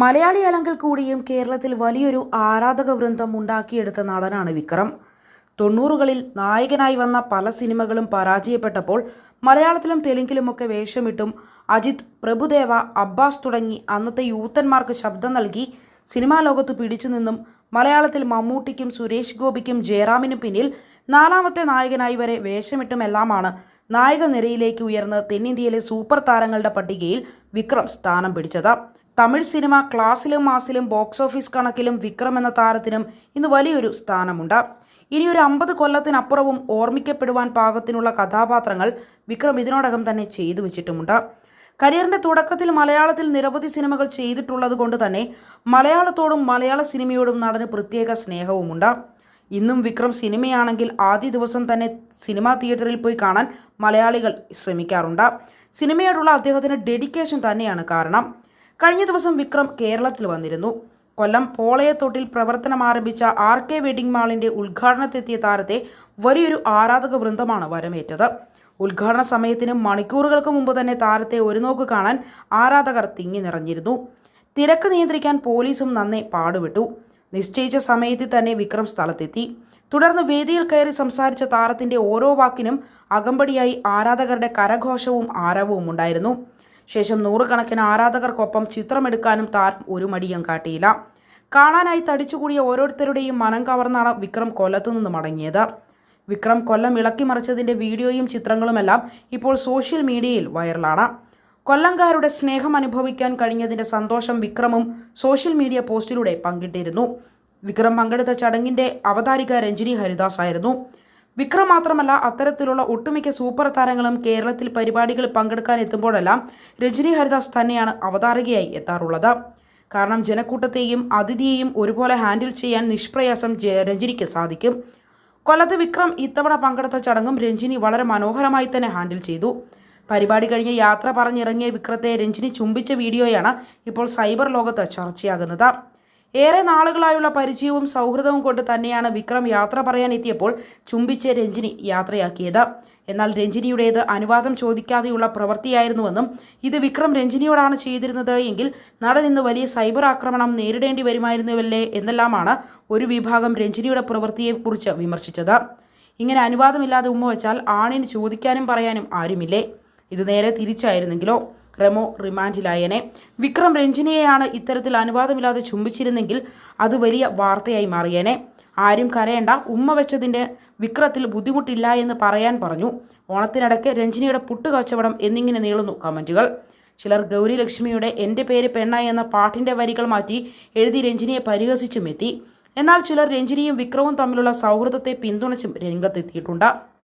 മലയാളി അലങ്കിൽ കൂടിയും കേരളത്തിൽ വലിയൊരു ആരാധക വൃന്ദം ഉണ്ടാക്കിയെടുത്ത നടനാണ് വിക്രം. തൊണ്ണൂറുകളിൽ നായകനായി വന്ന പല സിനിമകളും പരാജയപ്പെട്ടപ്പോൾ മലയാളത്തിലും തെലുങ്കിലുമൊക്കെ വേഷമിട്ടും അജിത് പ്രഭുദേവ അബ്ബാസ് തുടങ്ങി അന്നത്തെ യൂത്തന്മാർക്ക് ശബ്ദം നൽകി സിനിമാ ലോകത്ത് പിടിച്ചു നിന്നും മലയാളത്തിൽ മമ്മൂട്ടിക്കും സുരേഷ് ഗോപിക്കും ജയറാമിനും പിന്നിൽ നാലാമത്തെ നായകനായി വരെ വേഷമിട്ടുമെല്ലാമാണ് നായക നിരയിലേക്ക് ഉയർന്ന് തെന്നിന്ത്യയിലെ സൂപ്പർ താരങ്ങളുടെ പട്ടികയിൽ വിക്രം സ്ഥാനം പിടിച്ചത്. തമിഴ് സിനിമ ക്ലാസ്സിലും മാസിലും ബോക്സ് ഓഫീസ് കണക്കിലും വിക്രം എന്ന താരത്തിനും ഇന്ന് വലിയൊരു സ്ഥാനമുണ്ട്. ഇനിയൊരു അമ്പത് കൊല്ലത്തിനപ്പുറവും ഓർമ്മിക്കപ്പെടുവാൻ പാകത്തിനുള്ള കഥാപാത്രങ്ങൾ വിക്രം ഇതിനോടകം തന്നെ ചെയ്തു വെച്ചിട്ടുമുണ്ട്. കരിയറിന്റെ തുടക്കത്തിൽ മലയാളത്തിൽ നിരവധി സിനിമകൾ ചെയ്തിട്ടുള്ളത് കൊണ്ട് തന്നെ മലയാളത്തോടും മലയാള സിനിമയോടും നടന് പ്രത്യേക സ്നേഹവുമുണ്ട്. ഇന്നും വിക്രം സിനിമയാണെങ്കിൽ ആദ്യ ദിവസം തന്നെ സിനിമാ തിയേറ്ററിൽ പോയി കാണാൻ മലയാളികൾ ശ്രമിക്കാറുണ്ട്. സിനിമയോടുള്ള അദ്ദേഹത്തിന് ഡെഡിക്കേഷൻ തന്നെയാണ് കാരണം. കഴിഞ്ഞ ദിവസം വിക്രം കേരളത്തിൽ വന്നിരുന്നു. കൊല്ലം പോളയത്തോട്ടിൽ പ്രവർത്തനം ആരംഭിച്ച ആർ കെ വെഡിംഗ് മാളിന്റെ ഉദ്ഘാടനത്തെത്തിയ താരത്തെ വലിയൊരു ആരാധക വൃന്ദമാണ് വരമേറ്റത്. ഉദ്ഘാടന സമയത്തിന് മണിക്കൂറുകൾക്ക് മുമ്പ് തന്നെ താരത്തെ ഒരു നോക്ക് കാണാൻ ആരാധകർ തിങ്ങി നിറഞ്ഞിരുന്നു. തിരക്ക് നിയന്ത്രിക്കാൻ പോലീസും നന്നെ പാടുവിട്ടു നിശ്ചയിച്ച സമയത്ത് തന്നെ വിക്രം സ്ഥലത്തെത്തി. തുടർന്ന് വേദിയിൽ കയറി സംസാരിച്ച താരത്തിന്റെ ഓരോ വാക്കിനും അകമ്പടിയായി ആരാധകരുടെ കരഘോഷവും ആരവവും ഉണ്ടായിരുന്നു ശേഷം നൂറുകണക്കിന് ആരാധകർക്കൊപ്പം ചിത്രമെടുക്കാനും താരം ഒരു മടിയും കാട്ടിയില്ല. കാണാനായി തടിച്ചുകൂടിയ ഓരോരുത്തരുടെയും മനം കവർന്നാണ് വിക്രം കൊല്ലത്തു നിന്ന് മടങ്ങിയത്. വിക്രം കൊല്ലം ഇളക്കി മറിച്ചതിന്റെ വീഡിയോയും ചിത്രങ്ങളുമെല്ലാം ഇപ്പോൾ സോഷ്യൽ മീഡിയയിൽ വൈറലാണ്. കൊല്ലംകാരുടെ സ്നേഹം അനുഭവിക്കാൻ കഴിഞ്ഞതിന്റെ സന്തോഷം വിക്രമും സോഷ്യൽ മീഡിയ പോസ്റ്റിലൂടെ പങ്കിട്ടിരുന്നു. വിക്രം പങ്കെടുത്ത ചടങ്ങിന്റെ അവതാരിക രഞ്ജിനി ഹരിദാസ് ആയിരുന്നു വിക്രം മാത്രമല്ല അത്തരത്തിലുള്ള ഒട്ടുമിക്ക സൂപ്പർ താരങ്ങളും കേരളത്തിൽ പരിപാടികൾ പങ്കെടുക്കാൻ എത്തുമ്പോഴെല്ലാം രജനി ഹരിദാസ് തന്നെയാണ് അവതാരകയായി എത്താറുള്ളത്. കാരണം ജനക്കൂട്ടത്തെയും അതിഥിയെയും ഒരുപോലെ ഹാൻഡിൽ ചെയ്യാൻ നിഷ്പ്രയാസം രഞ്ജിനിക്ക് സാധിക്കും. കൊല്ലത്ത് വിക്രം ഇത്തവണ പങ്കെടുത്ത ചടങ്ങും രഞ്ജിനി വളരെ മനോഹരമായി തന്നെ ഹാൻഡിൽ ചെയ്തു. പരിപാടി കഴിഞ്ഞ് യാത്ര പറഞ്ഞിറങ്ങിയ വിക്രത്തെ രഞ്ജിനി ചുംബിച്ച വീഡിയോയാണ് ഇപ്പോൾ സൈബർ ലോകത്ത് ചർച്ചയാകുന്നത്. ഏറെ നാളുകളായുള്ള പരിചയവും സൗഹൃദവും കൊണ്ട് തന്നെയാണ് വിക്രം യാത്ര പറയാൻ എത്തിയപ്പോൾ ചുംബിച്ച് രഞ്ജിനി യാത്രയാക്കിയത്. എന്നാൽ രഞ്ജിനിയുടേത് അനുവാദം ചോദിക്കാതെയുള്ള പ്രവൃത്തിയായിരുന്നുവെന്നും ഇത് വിക്രം രഞ്ജിനിയോടാണ് ചെയ്തിരുന്നത് എങ്കിൽ നടൻ ഇന്ന് വലിയ സൈബർ ആക്രമണം നേരിടേണ്ടി വരുമായിരുന്നുവല്ലേ എന്നെല്ലാമാണ് ഒരു വിഭാഗം രഞ്ജിനിയുടെ പ്രവൃത്തിയെക്കുറിച്ച് വിമർശിച്ചത്. ഇങ്ങനെ അനുവാദമില്ലാതെ ഉമ്മ വെച്ചാൽ ആണിന് ചോദിക്കാനും പറയാനും ആരുമില്ലേ? ഇത് നേരെ തിരിച്ചായിരുന്നെങ്കിലോ? റെമോ റിമാൻഡിലായനെ. വിക്രം രഞ്ജിനിയെയാണ് ഇത്തരത്തിൽ അനുവാദമില്ലാതെ ചുംബിച്ചിരുന്നെങ്കിൽ അത് വലിയ വാർത്തയായി മാറിയേനെ. ആരും കരയേണ്ട ഉമ്മ വെച്ചതിന്റെ വിക്രത്തിൽ ബുദ്ധിമുട്ടില്ല എന്ന് പറയാൻ പറഞ്ഞു. ഓണത്തിനിടയ്ക്ക് രഞ്ജിനിയുടെ പുട്ട് കച്ചവടം എന്നിങ്ങനെ നീളുന്നു കമന്റുകൾ ചിലർ ഗൗരി ലക്ഷ്മിയുടെ എന്റെ പേര് പെണ്ണ എന്ന പാട്ടിന്റെ വരികൾ മാറ്റി എഴുതി രഞ്ജിനിയെ പരിഹസിച്ചും എത്തി എന്നാൽ ചിലർ രഞ്ജിനിയും വിക്രവും തമ്മിലുള്ള സൗഹൃദത്തെ പിന്തുണച്ചും രംഗത്തെത്തിയിട്ടുണ്ട്.